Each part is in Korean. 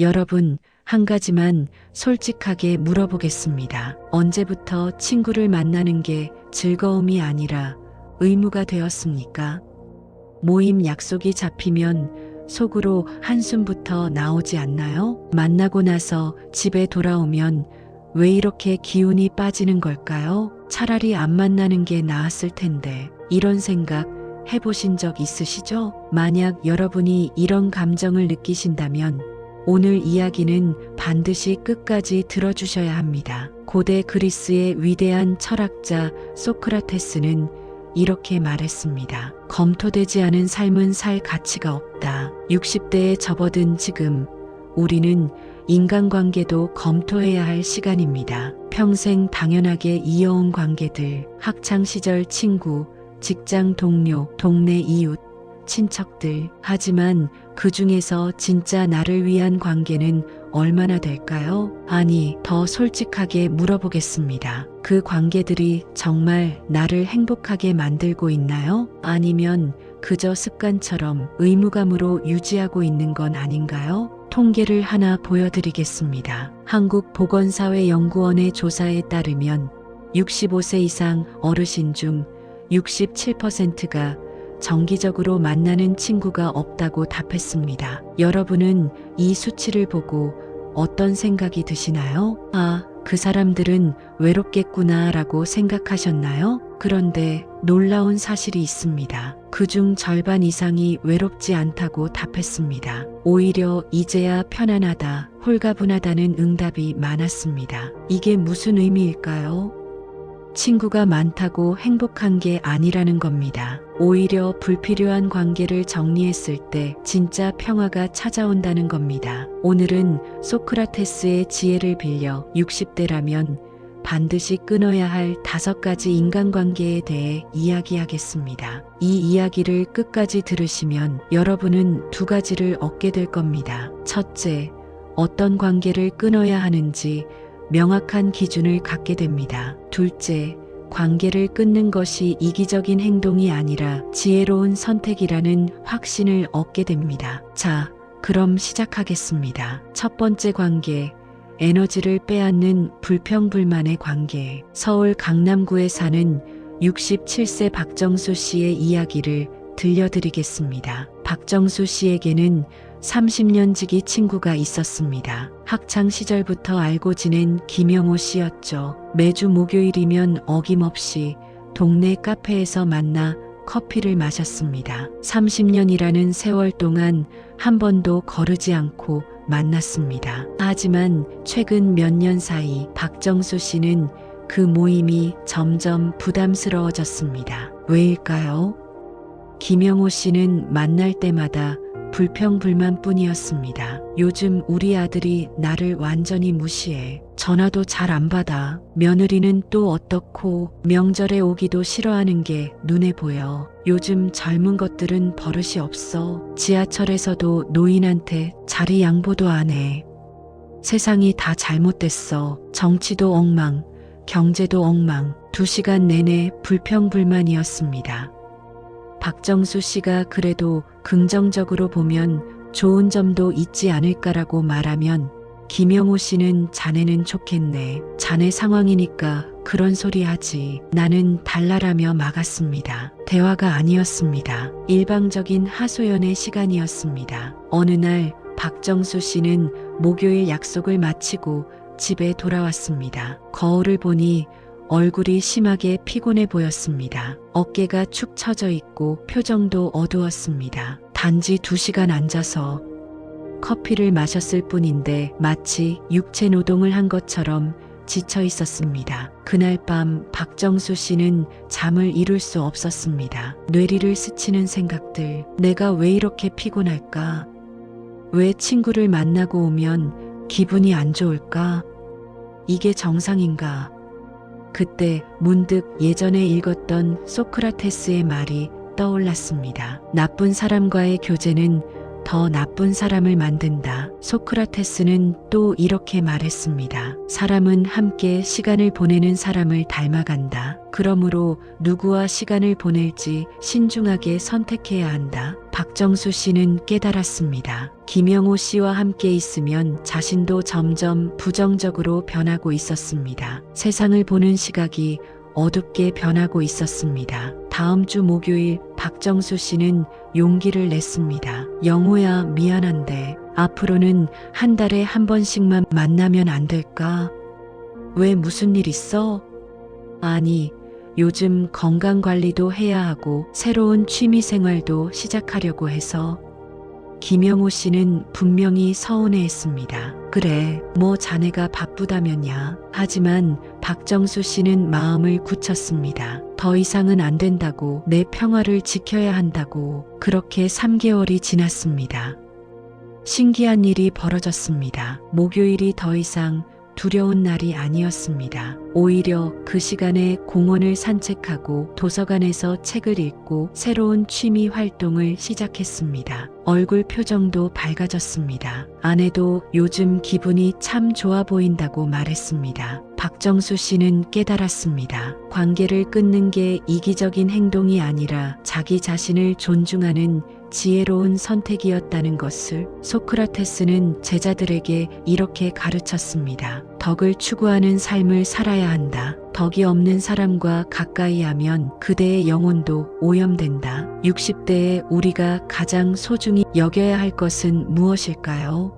여러분, 한 가지만 솔직하게 물어보겠습니다. 언제부터 친구를 만나는 게 즐거움이 아니라 의무가 되었습니까? 모임 약속이 잡히면 속으로 한숨부터 나오지 않나요? 만나고 나서 집에 돌아오면 왜 이렇게 기운이 빠지는 걸까요? 차라리 안 만나는 게 나았을 텐데. 이런 생각 해보신 적 있으시죠? 만약 여러분이 이런 감정을 느끼신다면 오늘 이야기는 반드시 끝까지 들어주셔야 합니다. 고대 그리스의 위대한 철학자 소크라테스는 이렇게 말했습니다. 검토되지 않은 삶은 살 가치가 없다. 60대에 접어든 지금 우리는 인간관계도 검토해야 할 시간입니다. 평생 당연하게 이어온 관계들, 학창시절 친구, 직장 동료, 동네 이웃, 친척들. 하지만 그 중에서 진짜 나를 위한 관계는 얼마나 될까요? 아니, 더 솔직하게 물어보겠습니다. 그 관계들이 정말 나를 행복하게 만들고 있나요? 아니면 그저 습관처럼 의무감으로 유지하고 있는 건 아닌가요? 통계를 하나 보여드리겠습니다. 한국보건사회연구원의 조사에 따르면 65세 이상 어르신 중 67%가 정기적으로 만나는 친구가 없다고 답했습니다. 여러분은 이 수치를 보고 어떤 생각이 드시나요? 아, 그 사람들은 외롭겠구나 라고 생각하셨나요? 그런데 놀라운 사실이 있습니다. 그중 절반 이상이 외롭지 않다고 답했습니다. 오히려 이제야 편안하다, 홀가분하다는 응답이 많았습니다. 이게 무슨 의미일까요? 친구가 많다고 행복한 게 아니라는 겁니다. 오히려 불필요한 관계를 정리했을 때 진짜 평화가 찾아온다는 겁니다. 오늘은 소크라테스의 지혜를 빌려 60대라면 반드시 끊어야 할 다섯 가지 인간관계에 대해 이야기하겠습니다. 이 이야기를 끝까지 들으시면 여러분은 두 가지를 얻게 될 겁니다. 첫째, 어떤 관계를 끊어야 하는지 명확한 기준을 갖게 됩니다. 둘째, 관계를 끊는 것이 이기적인 행동이 아니라 지혜로운 선택이라는 확신을 얻게 됩니다. 자, 그럼 시작하겠습니다. 첫 번째 관계, 에너지를 빼앗는 불평불만의 관계. 서울 강남구에 사는 67세 박정수 씨의 이야기를 들려드리겠습니다. 박정수 씨에게는 30년 지기 친구가 있었습니다. 학창 시절부터 알고 지낸 김영호 씨였죠. 매주 목요일이면 어김없이 동네 카페에서 만나 커피를 마셨습니다. 30년이라는 세월 동안 한 번도 거르지 않고 만났습니다. 하지만 최근 몇 년 사이 박정수 씨는 그 모임이 점점 부담스러워졌습니다. 왜일까요? 김영호 씨는 만날 때마다 불평불만 뿐이었습니다. 요즘 우리 아들이 나를 완전히 무시해. 전화도 잘 안 받아. 며느리는 또 어떻고 명절에 오기도 싫어하는 게 눈에 보여. 요즘 젊은 것들은 버릇이 없어. 지하철에서도 노인한테 자리 양보도 안 해. 세상이 다 잘못됐어. 정치도 엉망, 경제도 엉망. 두 시간 내내 불평불만이었습니다. 박정수 씨가 그래도 긍정적으로 보면 좋은 점도 있지 않을까라고 말하면 김영호 씨는 자네는 좋겠네. 자네 상황이니까 그런 소리 하지. 나는 달라라며 막았습니다. 대화가 아니었습니다. 일방적인 하소연의 시간이었습니다. 어느 날 박정수 씨는 목요일 약속을 마치고 집에 돌아왔습니다. 거울을 보니 얼굴이 심하게 피곤해 보였습니다. 어깨가 축 처져 있고 표정도 어두웠습니다. 단지 두 시간 앉아서 커피를 마셨을 뿐인데 마치 육체 노동을 한 것처럼 지쳐 있었습니다. 그날 밤 박정수 씨는 잠을 이룰 수 없었습니다. 뇌리를 스치는 생각들. 내가 왜 이렇게 피곤할까? 왜 친구를 만나고 오면 기분이 안 좋을까? 이게 정상인가? 그때 문득 예전에 읽었던 소크라테스의 말이 떠올랐습니다. 나쁜 사람과의 교제는 더 나쁜 사람을 만든다. 소크라테스는 또 이렇게 말했습니다. 사람은 함께 시간을 보내는 사람을 닮아간다. 그러므로 누구와 시간을 보낼지 신중하게 선택해야 한다. 박정수 씨는 깨달았습니다. 김영호 씨와 함께 있으면 자신도 점점 부정적으로 변하고 있었습니다. 세상을 보는 시각이 어둡게 변하고 있었습니다. 다음 주 목요일 박정수 씨는 용기를 냈습니다. 영호야, 미안한데 앞으로는 한 달에 한 번씩만 만나면 안 될까? 왜 무슨 일 있어? 아니, 요즘 건강 관리도 해야 하고 새로운 취미 생활도 시작하려고 해서 김영호 씨는 분명히 서운해 했습니다. 그래, 뭐 자네가 바쁘다면야. 하지만 박정수 씨는 마음을 굳혔습니다. 더 이상은 안 된다고, 내 평화를 지켜야 한다고, 그렇게 3개월이 지났습니다. 신기한 일이 벌어졌습니다. 목요일이 더 이상 두려운 날이 아니었습니다. 오히려 그 시간에 공원을 산책하고 도서관에서 책을 읽고 새로운 취미 활동을 시작했습니다. 얼굴 표정도 밝아졌습니다. 아내도 요즘 기분이 참 좋아 보인다고 말했습니다. 박정수 씨는 깨달았습니다. 관계를 끊는 게 이기적인 행동이 아니라 자기 자신을 존중하는 지혜로운 선택이었다는 것을 소크라테스는 제자들에게 이렇게 가르쳤습니다. 덕을 추구하는 삶을 살아야 한다. 덕이 없는 사람과 가까이 하면 그대의 영혼도 오염된다. 60대에 우리가 가장 소중히 여겨야 할 것은 무엇일까요?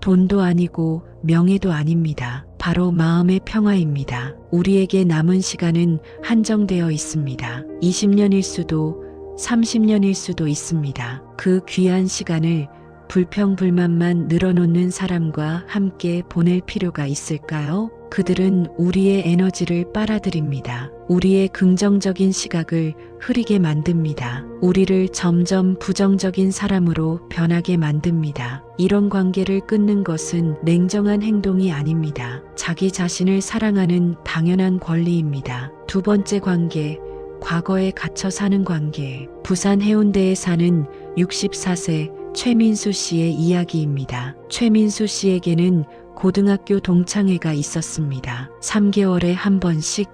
돈도 아니고 명예도 아닙니다. 바로 마음의 평화입니다. 우리에게 남은 시간은 한정되어 있습니다. 20년일 수도 30년일 수도 있습니다. 그 귀한 시간을 불평불만만 늘어놓는 사람과 함께 보낼 필요가 있을까요? 그들은 우리의 에너지를 빨아들입니다. 우리의 긍정적인 시각을 흐리게 만듭니다. 우리를 점점 부정적인 사람으로 변하게 만듭니다. 이런 관계를 끊는 것은 냉정한 행동이 아닙니다. 자기 자신을 사랑하는 당연한 권리입니다. 두 번째 관계, 과거에 갇혀 사는 관계. 부산 해운대에 사는 64세 최민수 씨의 이야기입니다. 최민수 씨에게는 고등학교 동창회가 있었습니다. 3개월에 한 번씩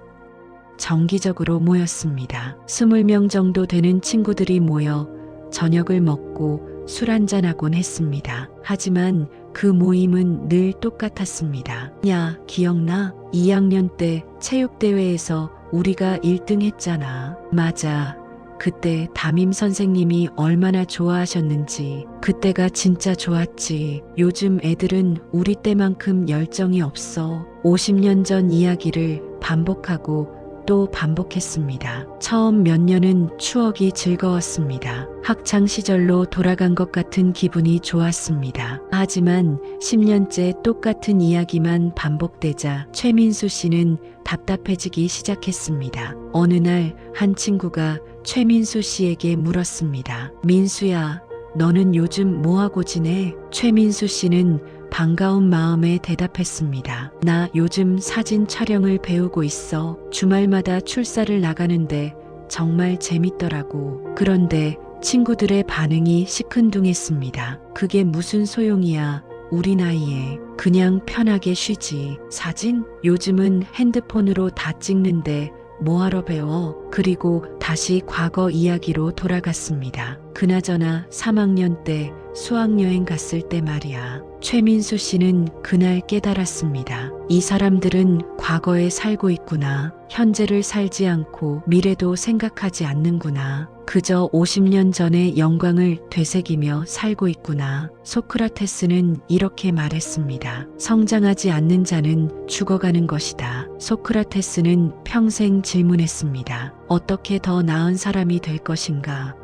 정기적으로 모였습니다. 20명 정도 되는 친구들이 모여 저녁을 먹고 술 한잔하곤 했습니다. 하지만 그 모임은 늘 똑같았습니다. 야, 기억나? 2학년 때 체육대회에서 우리가 1등 했잖아. 맞아. 그때 담임 선생님이 얼마나 좋아하셨는지, 그때가 진짜 좋았지. 요즘 애들은 우리 때만큼 열정이 없어. 50년 전 이야기를 반복하고 또 반복했습니다. 처음 몇 년은 추억이 즐거웠습니다. 학창 시절로 돌아간 것 같은 기분이 좋았습니다. 하지만 10년째 똑같은 이야기만 반복되자 최민수 씨는 답답해지기 시작했습니다. 어느 날 한 친구가 최민수 씨에게 물었습니다. 민수야, 너는 요즘 뭐하고 지내? 최민수 씨는 반가운 마음에 대답했습니다. 나 요즘 사진 촬영을 배우고 있어. 주말마다 출사를 나가는데 정말 재밌더라고. 그런데 친구들의 반응이 시큰둥했습니다. 그게 무슨 소용이야. 우리 나이에 그냥 편하게 쉬지. 사진? 요즘은 핸드폰으로 다 찍는데 뭐하러 배워? 그리고 다시 과거 이야기로 돌아갔습니다. 그나저나 3학년 때 수학여행 갔을 때 말이야. 최민수 씨는 그날 깨달았습니다. 이 사람들은 과거에 살고 있구나. 현재를 살지 않고 미래도 생각하지 않는구나. 그저 50년 전의 영광을 되새기며 살고 있구나. 소크라테스는 이렇게 말했습니다. 성장하지 않는 자는 죽어가는 것이다. 소크라테스는 평생 질문했습니다. 어떻게 더 나은 사람이 될 것인가?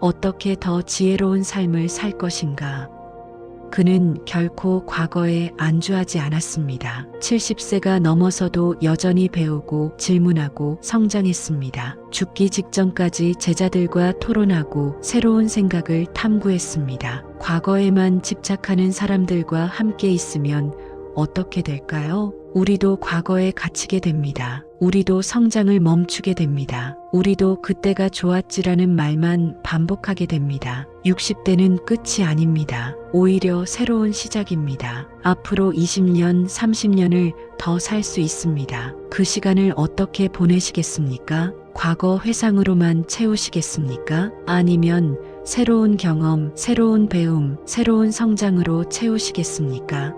어떻게 더 지혜로운 삶을 살 것인가? 그는 결코 과거에 안주하지 않았습니다. 70세가 넘어서도 여전히 배우고 질문하고 성장했습니다. 죽기 직전까지 제자들과 토론하고 새로운 생각을 탐구했습니다. 과거에만 집착하는 사람들과 함께 있으면 어떻게 될까요? 우리도 과거에 갇히게 됩니다. 우리도 성장을 멈추게 됩니다. 우리도 그때가 좋았지라는 말만 반복하게 됩니다. 60대는 끝이 아닙니다. 오히려 새로운 시작입니다. 앞으로 20년, 30년을 더 살 수 있습니다. 그 시간을 어떻게 보내시겠습니까? 과거 회상으로만 채우시겠습니까? 아니면 새로운 경험, 새로운 배움, 새로운 성장으로 채우시겠습니까?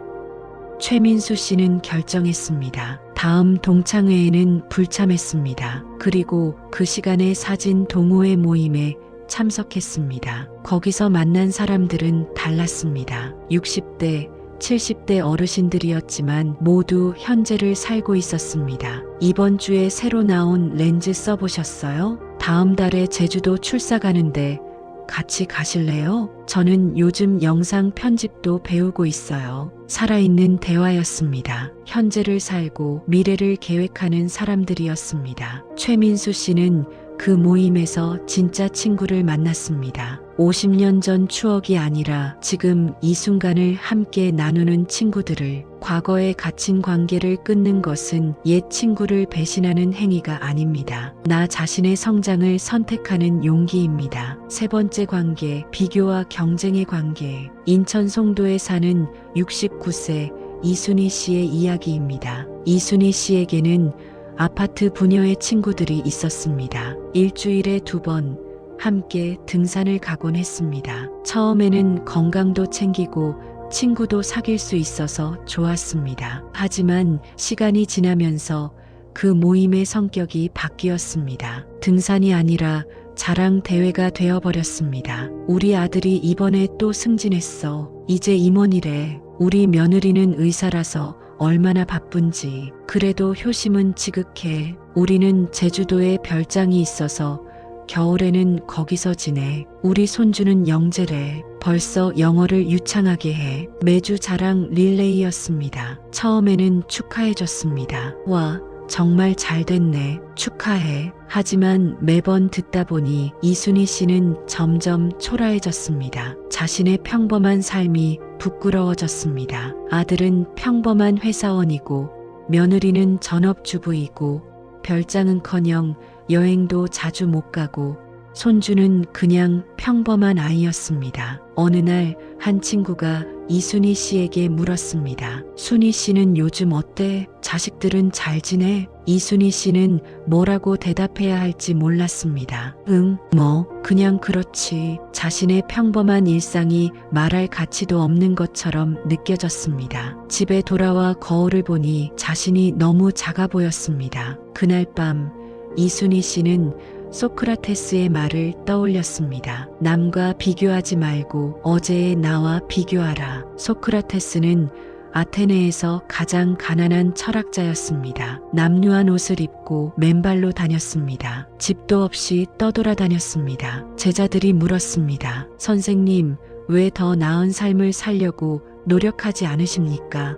최민수 씨는 결정했습니다. 다음 동창회에는 불참했습니다. 그리고 그 시간에 사진 동호회 모임에 참석했습니다. 거기서 만난 사람들은 달랐습니다. 60대, 70대 어르신들이었지만 모두 현재를 살고 있었습니다. 이번 주에 새로 나온 렌즈 써보셨어요? 다음 달에 제주도 출사 가는데 같이 가실래요? 저는 요즘 영상 편집도 배우고 있어요. 살아있는 대화였습니다. 현재를 살고 미래를 계획하는 사람들이었습니다. 최민수 씨는 그 모임에서 진짜 친구를 만났습니다. 50년 전 추억이 아니라 지금 이 순간을 함께 나누는 친구들을 과거에 갇힌 관계를 끊는 것은 옛 친구를 배신하는 행위가 아닙니다. 나 자신의 성장을 선택하는 용기입니다. 세 번째 관계, 비교와 경쟁의 관계. 인천 송도에 사는 69세 이순희 씨의 이야기입니다. 이순희 씨에게는 아파트 부녀의 친구들이 있었습니다. 일주일에 두 번 함께 등산을 가곤 했습니다. 처음에는 건강도 챙기고 친구도 사귈 수 있어서 좋았습니다. 하지만 시간이 지나면서 그 모임의 성격이 바뀌었습니다. 등산이 아니라 자랑 대회가 되어버렸습니다. 우리 아들이 이번에 또 승진했어. 이제 임원이래. 우리 며느리는 의사라서 얼마나 바쁜지. 그래도 효심은 지극해. 우리는 제주도에 별장이 있어서 겨울에는 거기서 지내. 우리 손주는 영재래. 벌써 영어를 유창하게 해. 매주 자랑 릴레이였습니다. 처음에는 축하해줬습니다. 와, 정말 잘 됐네. 축하해. 하지만 매번 듣다 보니 이순희 씨는 점점 초라해졌습니다. 자신의 평범한 삶이 부끄러워졌습니다. 아들은 평범한 회사원이고 며느리는 전업주부이고 별장은커녕 여행도 자주 못 가고 손주는 그냥 평범한 아이였습니다. 어느 날 한 친구가 이순희 씨에게 물었습니다. 순희 씨는 요즘 어때? 자식들은 잘 지내? 이순희 씨는 뭐라고 대답해야 할지 몰랐습니다. 응, 뭐, 그냥 그렇지. 자신의 평범한 일상이 말할 가치도 없는 것처럼 느껴졌습니다. 집에 돌아와 거울을 보니 자신이 너무 작아 보였습니다. 그날 밤, 이순희 씨는 소크라테스의 말을 떠올렸습니다. 남과 비교하지 말고 어제의 나와 비교하라. 소크라테스는 아테네에서 가장 가난한 철학자였습니다. 남루한 옷을 입고 맨발로 다녔습니다. 집도 없이 떠돌아다녔습니다. 제자들이 물었습니다. 선생님, 왜 더 나은 삶을 살려고 노력하지 않으십니까?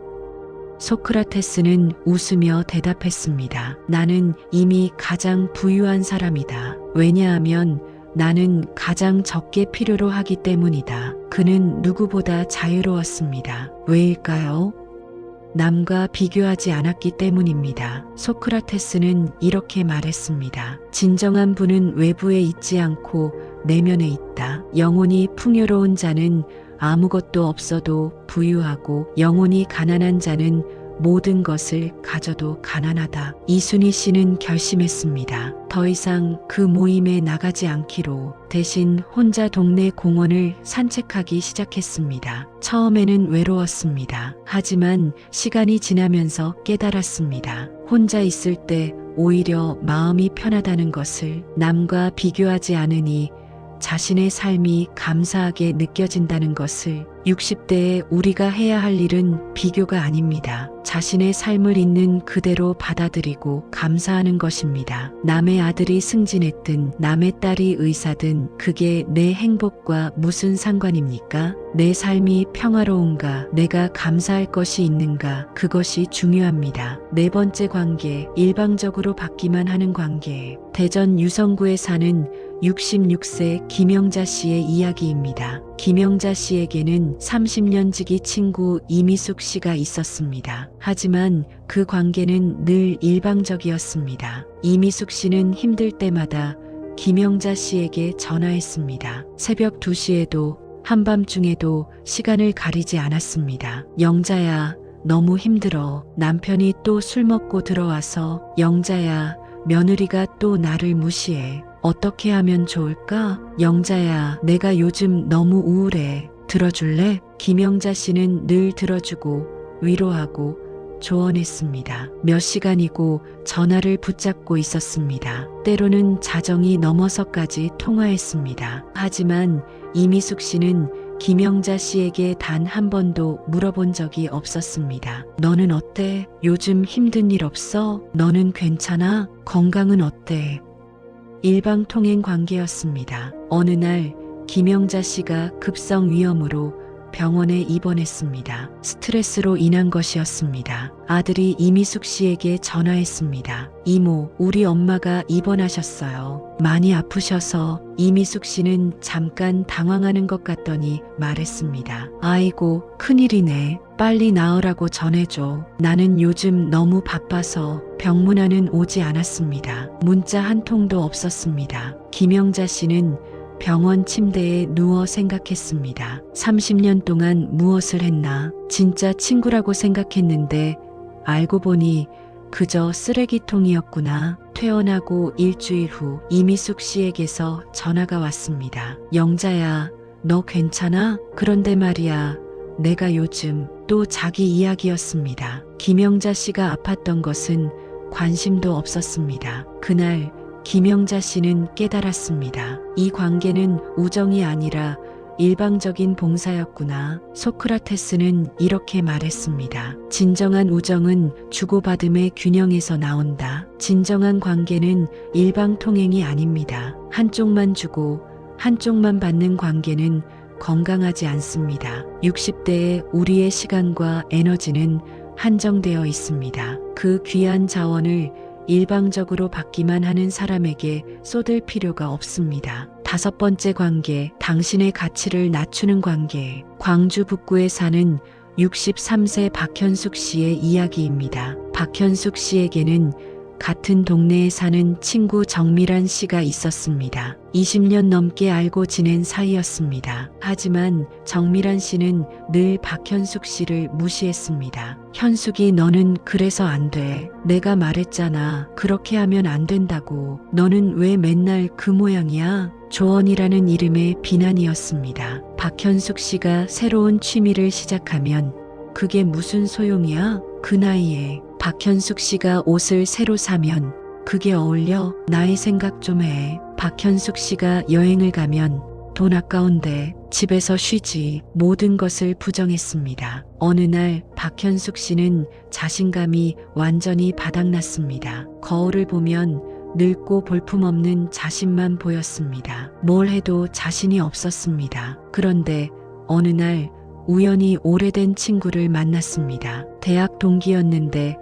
소크라테스는 웃으며 대답했습니다. 나는 이미 가장 부유한 사람이다. 왜냐하면 나는 가장 적게 필요로 하기 때문이다. 그는 누구보다 자유로웠습니다. 왜일까요? 남과 비교하지 않았기 때문입니다. 소크라테스는 이렇게 말했습니다. 진정한 분은 외부에 있지 않고 내면에 있다. 영혼이 풍요로운 자는 아무것도 없어도 부유하고 영혼이 가난한 자는 모든 것을 가져도 가난하다. 이순희 씨는 결심했습니다. 더 이상 그 모임에 나가지 않기로 대신 혼자 동네 공원을 산책하기 시작했습니다. 처음에는 외로웠습니다. 하지만 시간이 지나면서 깨달았습니다. 혼자 있을 때 오히려 마음이 편하다는 것을 남과 비교하지 않으니 자신의 삶이 감사하게 느껴진다는 것을 60대에 우리가 해야 할 일은 비교가 아닙니다. 자신의 삶을 있는 그대로 받아들이고 감사하는 것입니다. 남의 아들이 승진했든 남의 딸이 의사든 그게 내 행복과 무슨 상관입니까? 내 삶이 평화로운가? 내가 감사할 것이 있는가? 그것이 중요합니다. 네 번째 관계, 일방적으로 받기만 하는 관계. 대전 유성구에 사는 66세 김영자 씨의 이야기입니다. 김영자 씨에게는 30년 지기 친구 이미숙 씨가 있었습니다. 하지만 그 관계는 늘 일방적이었습니다. 이미숙 씨는 힘들 때마다 김영자 씨에게 전화했습니다. 새벽 2시에도 한밤중에도 시간을 가리지 않았습니다. 영자야, 너무 힘들어. 남편이 또 술 먹고 들어와서 영자야, 며느리가 또 나를 무시해. 어떻게 하면 좋을까? 영자야, 내가 요즘 너무 우울해. 들어줄래? 김영자 씨는 늘 들어주고 위로하고 조언했습니다. 몇 시간이고 전화를 붙잡고 있었습니다. 때로는 자정이 넘어서까지 통화했습니다. 하지만 이미숙 씨는 김영자 씨에게 단 한 번도 물어본 적이 없었습니다. 너는 어때? 요즘 힘든 일 없어? 너는 괜찮아? 건강은 어때? 일방통행 관계였습니다. 어느 날 김영자 씨가 급성 위염으로 병원에 입원했습니다. 스트레스로 인한 것이었습니다. 아들이 이미숙 씨에게 전화했습니다. 이모, 우리 엄마가 입원하셨어요. 많이 아프셔서 이미숙 씨는 잠깐 당황하는 것 같더니 말했습니다. 아이고, 큰일이네. 빨리 나으라고 전해줘. 나는 요즘 너무 바빠서 병문안은 오지 않았습니다. 문자 한 통도 없었습니다. 김영자 씨는 병원 침대에 누워 생각했습니다. 30년 동안 무엇을 했나? 진짜 친구라고 생각했는데 알고 보니 그저 쓰레기통이었구나. 퇴원하고 일주일 후 이미숙 씨에게서 전화가 왔습니다. 영자야, 너 괜찮아? 그런데 말이야. 내가 요즘 또 자기 이야기였습니다. 김영자 씨가 아팠던 것은 관심도 없었습니다. 그날 김영자 씨는 깨달았습니다. 이 관계는 우정이 아니라 일방적인 봉사였구나. 소크라테스는 이렇게 말했습니다. 진정한 우정은 주고받음의 균형에서 나온다. 진정한 관계는 일방통행이 아닙니다. 한쪽만 주고 한쪽만 받는 관계는 건강하지 않습니다. 60대의 우리의 시간과 에너지는 한정되어 있습니다. 그 귀한 자원을 일방적으로 받기만 하는 사람에게 쏟을 필요가 없습니다. 다섯 번째 관계, 당신의 가치를 낮추는 관계. 광주 북구에 사는 63세 박현숙 씨의 이야기입니다. 박현숙 씨에게는 같은 동네에 사는 친구 정미란 씨가 있었습니다. 20년 넘게 알고 지낸 사이였습니다. 하지만 정미란 씨는 늘 박현숙 씨를 무시했습니다. 현숙이 너는 그래서 안 돼. 내가 말했잖아. 그렇게 하면 안 된다고. 너는 왜 맨날 그 모양이야? 조언이라는 이름의 비난이었습니다. 박현숙 씨가 새로운 취미를 시작하면 그게 무슨 소용이야? 그 나이에 박현숙 씨가 옷을 새로 사면 그게 어울려? 나의 생각 좀 해. 박현숙 씨가 여행을 가면 돈 아까운데 집에서 쉬지 모든 것을 부정했습니다. 어느 날 박현숙 씨는 자신감이 완전히 바닥났습니다. 거울을 보면 늙고 볼품없는 자신만 보였습니다. 뭘 해도 자신이 없었습니다. 그런데 어느 날 우연히 오래된 친구를 만났습니다. 대학 동기였는데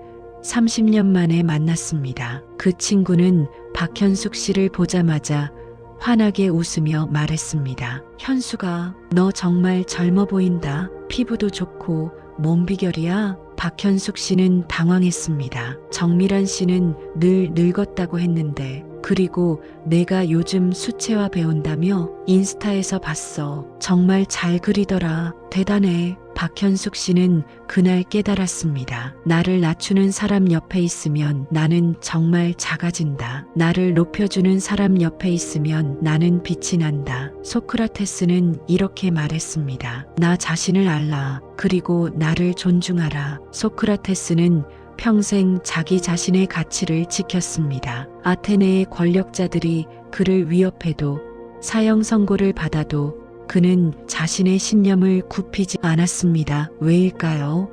30년 만에 만났습니다. 그 친구는 박현숙 씨를 보자마자 환하게 웃으며 말했습니다. 현수가 너 정말 젊어 보인다. 피부도 좋고 몸 비결이야. 박현숙 씨는 당황했습니다. 정미란 씨는 늘 늙었다고 했는데 그리고 내가 요즘 수채화 배운다며 인스타에서 봤어. 정말 잘 그리더라. 대단해. 박현숙 씨는 그날 깨달았습니다. 나를 낮추는 사람 옆에 있으면 나는 정말 작아진다. 나를 높여주는 사람 옆에 있으면 나는 빛이 난다. 소크라테스는 이렇게 말했습니다. 나 자신을 알라. 그리고 나를 존중하라. 소크라테스는 평생 자기 자신의 가치를 지켰습니다. 아테네의 권력자들이 그를 위협해도 사형 선고를 받아도 그는 자신의 신념을 굽히지 않았습니다. 왜일까요?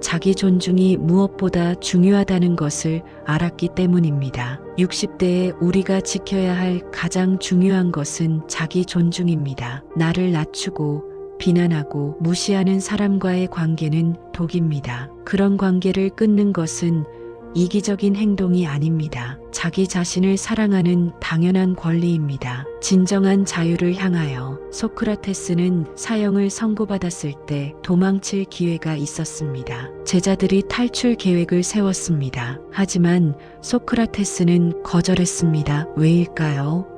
자기 존중이 무엇보다 중요하다는 것을 알았기 때문입니다. 60대에 우리가 지켜야 할 가장 중요한 것은 자기 존중입니다. 나를 낮추고 비난하고 무시하는 사람과의 관계는 독입니다. 그런 관계를 끊는 것은 이기적인 행동이 아닙니다. 자기 자신을 사랑하는 당연한 권리입니다. 진정한 자유를 향하여 소크라테스는 사형을 선고받았을 때 도망칠 기회가 있었습니다. 제자들이 탈출 계획을 세웠습니다. 하지만 소크라테스는 거절했습니다. 왜일까요?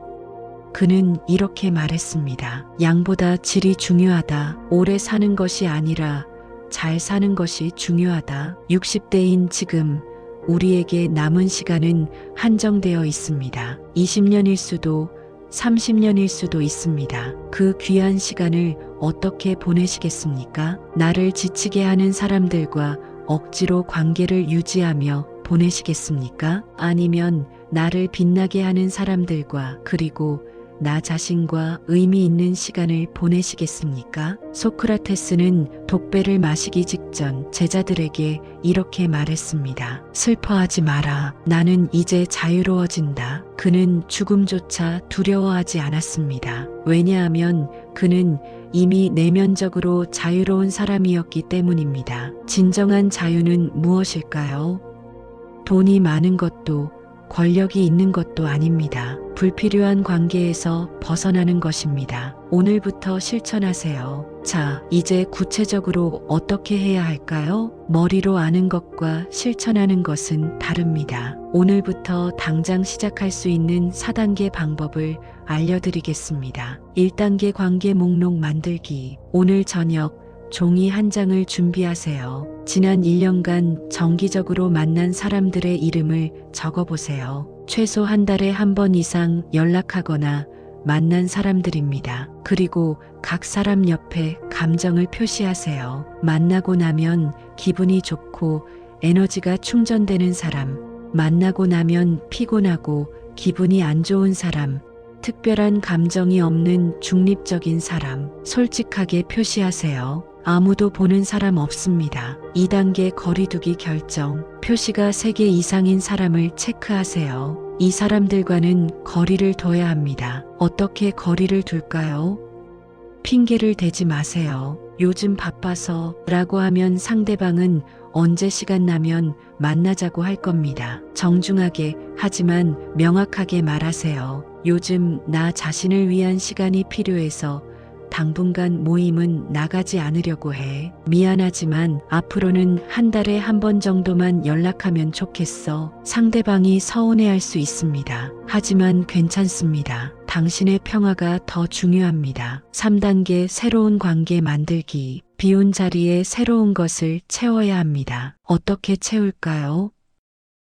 그는 이렇게 말했습니다. 양보다 질이 중요하다. 오래 사는 것이 아니라 잘 사는 것이 중요하다. 60대인 지금 우리에게 남은 시간은 한정되어 있습니다. 20년일 수도 30년일 수도 있습니다. 그 귀한 시간을 어떻게 보내시겠습니까? 나를 지치게 하는 사람들과 억지로 관계를 유지하며 보내시겠습니까? 아니면 나를 빛나게 하는 사람들과 그리고 나 자신과 의미 있는 시간을 보내시겠습니까? 소크라테스는 독배를 마시기 직전 제자들에게 이렇게 말했습니다. 슬퍼하지 마라. 나는 이제 자유로워진다. 그는 죽음조차 두려워하지 않았습니다. 왜냐하면 그는 이미 내면적으로 자유로운 사람이었기 때문입니다. 진정한 자유는 무엇일까요? 돈이 많은 것도 권력이 있는 것도 아닙니다. 불필요한 관계에서 벗어나는 것입니다. 오늘부터 실천하세요. 자, 이제 구체적으로 어떻게 해야 할까요? 머리로 아는 것과 실천하는 것은 다릅니다. 오늘부터 당장 시작할 수 있는 4단계 방법을 알려드리겠습니다. 1단계 관계 목록 만들기. 오늘 저녁 종이 한 장을 준비하세요. 지난 1년간 정기적으로 만난 사람들의 이름을 적어보세요. 최소 한 달에 한 번 이상 연락하거나 만난 사람들입니다. 그리고 각 사람 옆에 감정을 표시하세요. 만나고 나면 기분이 좋고 에너지가 충전되는 사람, 만나고 나면 피곤하고 기분이 안 좋은 사람, 특별한 감정이 없는 중립적인 사람, 솔직하게 표시하세요. 아무도 보는 사람 없습니다. 2단계 거리두기 결정. 표시가 3개 이상인 사람을 체크하세요. 이 사람들과는 거리를 둬야 합니다. 어떻게 거리를 둘까요? 핑계를 대지 마세요. 요즘 바빠서 라고 하면 상대방은 언제 시간 나면 만나자고 할 겁니다. 정중하게 하지만 명확하게 말하세요. 요즘 나 자신을 위한 시간이 필요해서 당분간 모임은 나가지 않으려고 해. 미안하지만 앞으로는 한 달에 한 번 정도만 연락하면 좋겠어. 상대방이 서운해할 수 있습니다. 하지만 괜찮습니다. 당신의 평화가 더 중요합니다. 3단계 새로운 관계 만들기. 비운 자리에 새로운 것을 채워야 합니다. 어떻게 채울까요?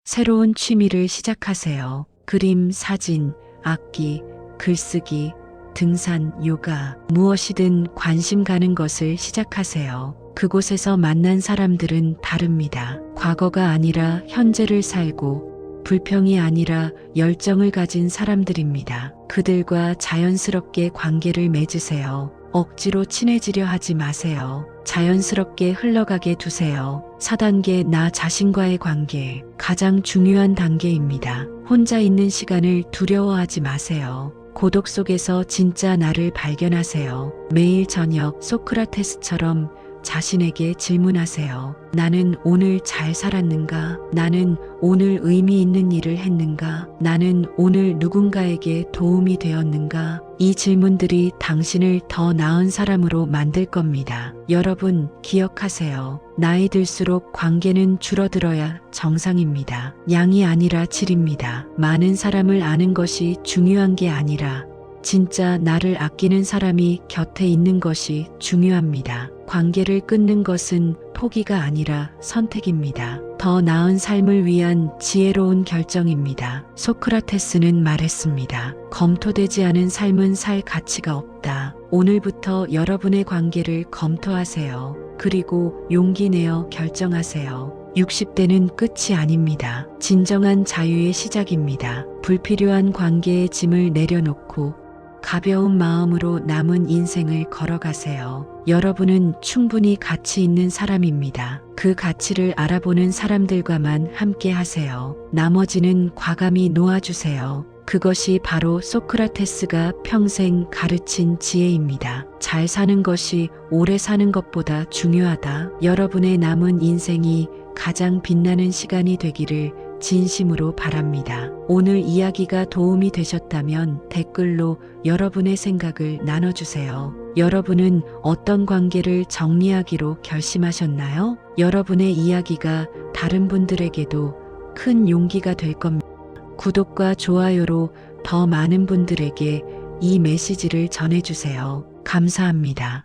새로운 취미를 시작하세요. 그림, 사진, 악기, 글쓰기, 등산, 요가, 무엇이든 관심 가는 것을 시작하세요. 그곳에서 만난 사람들은 다릅니다. 과거가 아니라 현재를 살고 불평이 아니라 열정을 가진 사람들입니다. 그들과 자연스럽게 관계를 맺으세요. 억지로 친해지려 하지 마세요. 자연스럽게 흘러가게 두세요. 4단계 나 자신과의 관계. 가장 중요한 단계입니다. 혼자 있는 시간을 두려워하지 마세요. 고독 속에서 진짜 나를 발견하세요. 매일 저녁 소크라테스처럼 자신에게 질문하세요. 나는 오늘 잘 살았는가? 나는 오늘 의미 있는 일을 했는가? 나는 오늘 누군가에게 도움이 되었는가? 이 질문들이 당신을 더 나은 사람으로 만들 겁니다. 여러분, 기억하세요. 나이 들수록 관계는 줄어들어야 정상입니다. 양이 아니라 질입니다. 많은 사람을 아는 것이 중요한 게 아니라 진짜 나를 아끼는 사람이 곁에 있는 것이 중요합니다. 관계를 끊는 것은 포기가 아니라 선택입니다. 더 나은 삶을 위한 지혜로운 결정입니다. 소크라테스는 말했습니다. 검토되지 않은 삶은 살 가치가 없다. 오늘부터 여러분의 관계를 검토하세요. 그리고 용기 내어 결정하세요. 60대는 끝이 아닙니다. 진정한 자유의 시작입니다. 불필요한 관계의 짐을 내려놓고 가벼운 마음으로 남은 인생을 걸어가세요. 여러분은 충분히 가치 있는 사람입니다. 그 가치를 알아보는 사람들과만 함께 하세요. 나머지는 과감히 놓아주세요. 그것이 바로 소크라테스가 평생 가르친 지혜입니다. 잘 사는 것이 오래 사는 것보다 중요하다. 여러분의 남은 인생이 가장 빛나는 시간이 되기를 진심으로 바랍니다. 오늘 이야기가 도움이 되셨다면 댓글로 여러분의 생각을 나눠주세요. 여러분은 어떤 관계를 정리하기로 결심하셨나요? 여러분의 이야기가 다른 분들에게도 큰 용기가 될 겁니다. 구독과 좋아요로 더 많은 분들에게 이 메시지를 전해주세요. 감사합니다.